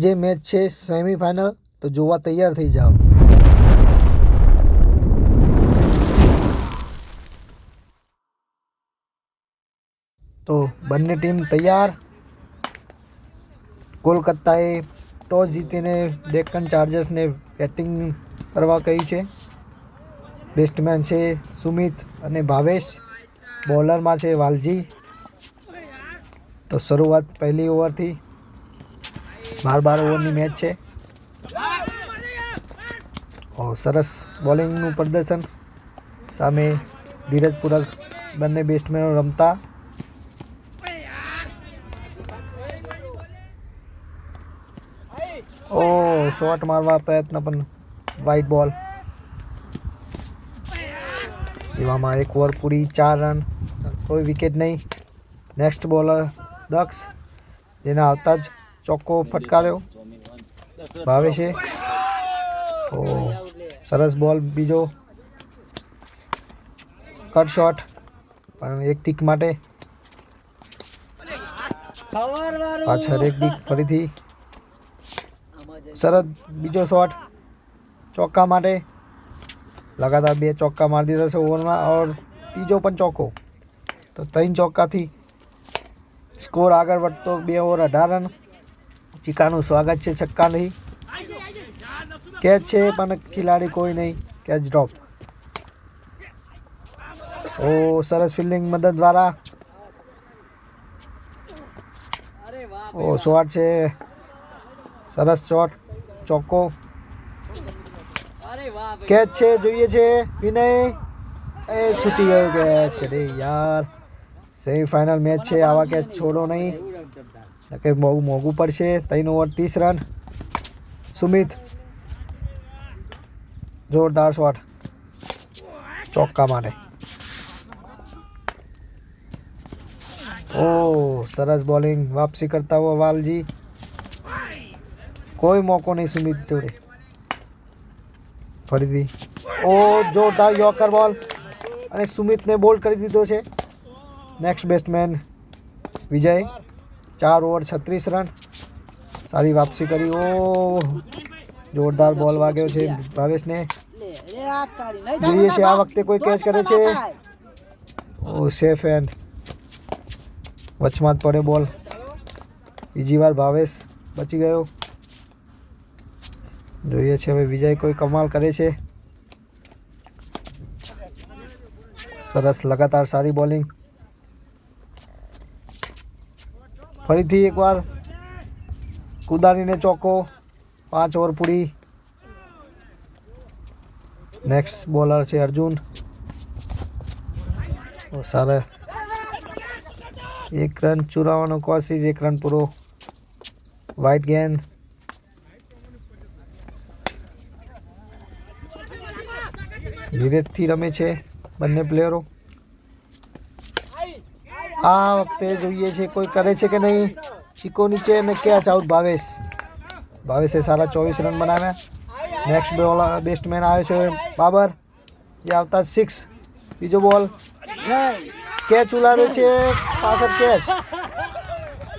જે મેચ છે સેમિફાઇનલ તો જોવા તૈયાર થઈ જાઓ તો બંને ટીમ તૈયાર કોલકાતાએ ટોસ જીતીને ડેક્કન ચાર્જર્સને બેટિંગ કરવા કહ્યું છે બેસ્ટમેન છે સુમિત અને ભાવેશ બોલરમાં છે વાલજી તો શરૂઆત પહેલી ઓવરથી બાર બાર ઓવરની મેચ છે સરસ બોલિંગનું પ્રદર્શન સામે ધીરજ પૂરક બંને બેટ્સમેનો રમતા ઓ શોટ મારવા પ્રયત્ન પણ વાઇટ બોલ એવામાં એક ઓવર પૂરી ચાર રન કોઈ વિકેટ નહીં નેક્સ્ટ બોલર દક્ષ જેના આવતા જ ચોખ્ખો ફટકાર્યો ભાવે છે ઓ સરસ બોલ બીજો કટ શોટ પણ એક ટીક માટે પાછળ એક ટીક ફરીથી સરસ બીજો શોટ ચોક્કા માટે લગાતાર બે ચોક્કા મારી દીધા છે ઓવરમાં ઓર ત્રીજો પણ ચોખ્ખો તો ત્રણ ચોક્કાથી સ્કોર આગળ વધતો બે ઓવર અઢાર રન चिका न स्वागत है छक्का नहीं कैच है पर खिलाड़ी कोई नहीं कैच ड्रॉप ओ सरस फील्डिंग मदद द्वारा ओ शॉट से सरस शॉट चौको कैच छे जोइए छे विनय ए छूटी गयो कैच रे यार सेमीफाइनल मैच छे आवा कैच छोड़ो नहीं કે બહુ મોંઘું પડશે ત્રણ ઓવર ત્રીસ રન સુમિત જોરદાર શોટ ચોક્કા માટે ઓ સરસ બોલિંગ વાપસી કરતા હો વાલજી કોઈ મોકો નહીં સુમિત જોડે ફરીથી ઓ જોરદાર યોકર બોલ અને સુમિતને બોલ્ડ કરી દીધો છે નેક્સ્ટ બેટ્સમેન વિજય चार ओवर छत्तीस रन सारी वापसी करी ओ जोरदार बॉल वागे भावेश ने जुए से आ वक्त कोई कैच करे छे ओ सेफ एंड वचमात पड़े बॉल बीजी बार भावेश बची गयो जुए छे हमें विजय कोई कमाल करे छे सरस लगातार सारी बॉलिंग ફરીથી એકવાર કુદાનીને ચોકો પાંચ ઓવર પૂરી નેક્સ્ટ બોલર છે અર્જુન સારા એક રન ચુરાવાનો કોશિશ એક રન પૂરો વ્હાઇટ ગેન ધીરેજથી રમે છે બંને પ્લેયરો આ વખતે જોઈએ છે કોઈ કરે છે કે નહીં સિકો નીચે ને કેચ આઉટ ભાવેશ ભાવેશ એ સારા 24 રન બનાવા નેક્સ્ટ બેવલા બેસ્ટમેન આવે છે બાબર જે આવતા 6 બીજો બોલ કેચ ઉલારો છે આ સર કેચ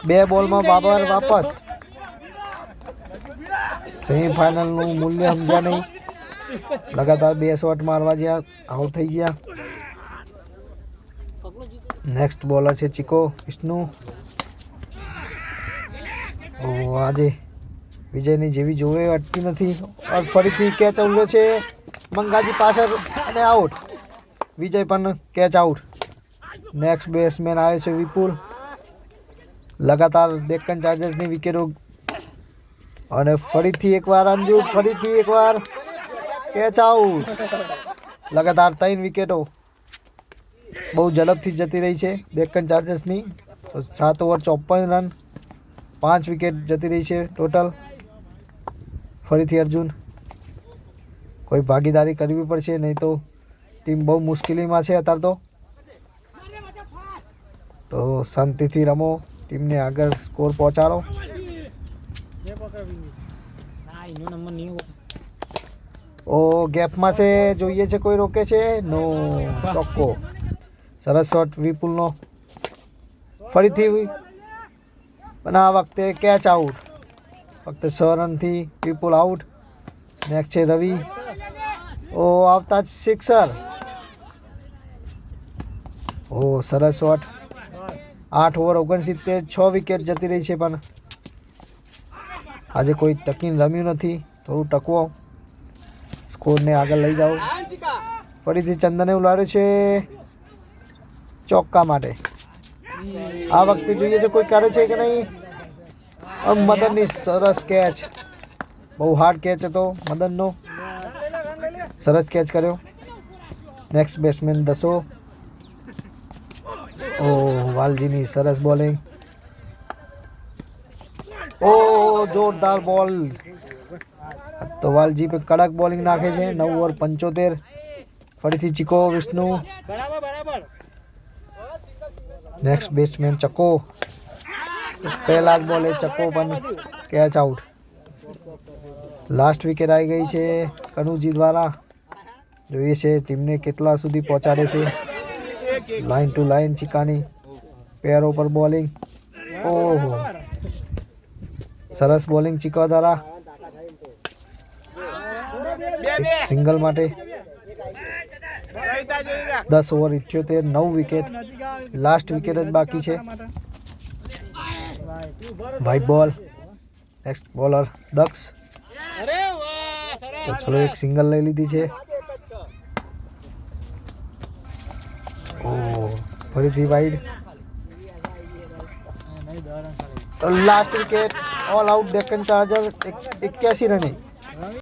બે બોલમાં બાબર પાછો સેમી ફાઇનલ નું મૂલ્ય સમજા નહીં લગાતાર બે શૉટ મારવા ગયા આઉટ થઈ ગયા નેક્સ્ટ બોલર છે ચિકો વિષ્ણુ ઓ આજે વિજયની જેવી જોવે અટકી નથી ફરીથી કેચ ઉડ્યો છે મંગાજી પાછળ અને આઉટ વિજય પણ કેચ આઉટ નેક્સ્ટ બેટ્સમેન આવે છે વિપુલ લગાતાર ડેક્કન ચાર્જર્સની વિકેટો અને ફરીથી એકવાર અંજુ ફરીથી એકવાર કેચ આઉટ લગાતાર ત્રણ વિકેટો બહુ ઝડપથી જતી રહી છે ડેક્કન ચાર્જર્સની સાત ઓવર ચોપન રન પાંચ વિકેટ જતી રહી છે ટોટલ ફરીથી અર્જુન કોઈ ભાગીદારી કરવી પડશે નહીં તો ટીમ બહુ મુશ્કેલીમાં છે અત્યાર તો તો શાંતિથી રમો ટીમને આગળ સ્કોર પહોંચાડો ઓ ગેપમાં છે જોઈએ છે કોઈ રોકે છે નો ચોખ્ખો સરસ શોટ વિપુલનો ફરીથી પણ આ વખતે કેચ આઉટ ફક્ત છ રનથી વિપુલ આઉટ નેક્સ્ટ છે રવિ ઓ આવતા જ સિક્સર ઓ સરસ શોટ આઠ ઓવર ઓગણસિત્તેર છ વિકેટ જતી રહી છે પણ આજે કોઈ ટકીને રમ્યું નથી થોડું ટકવો સ્કોરને આગળ લઈ જાઓ ફરીથી ચંદને ઉલાડ્યો છે ચોક્કા માટે આ વખતે જોઈએ છે કોઈ કરે છે કે નહીં મદનની સરસ કેચ બહુ હાર્ડ કેચ હતો મદનનો સરસ કેચ કર્યો નેક્સ્ટ બેટ્સમેન દસો ઓ વાલજીની સરસ બોલિંગ ઓ જોરદાર બોલ તો વાલજી પર કડક બોલિંગ નાખે છે નવ ઓવર પંચોતેર ફરીથી ચીકો વિષ્ણુ નેક્સ્ટ બેટ્સમેન ચકો પહેલા જ બોલે ચકો પણ કેચ આઉટ લાસ્ટ વિકેટ આવી ગઈ છે કનુજી દ્વારા જોઈએ છે ટીમને કેટલા સુધી પહોંચાડે છે લાઇન ટુ લાઇન ચિકાની પેરો પર બોલિંગ ઓહો સરસ બોલિંગ ચીકવા દ્વારા સિંગલ માટે दस ओवर इटोतेर नौ विकेट लास्ट विकेट बाकी है white ball next bowler Daksh तो चलो एक सिंगल ले ली दीजिए फरी wide last wicket all out Deccan charger इक्यासी रन है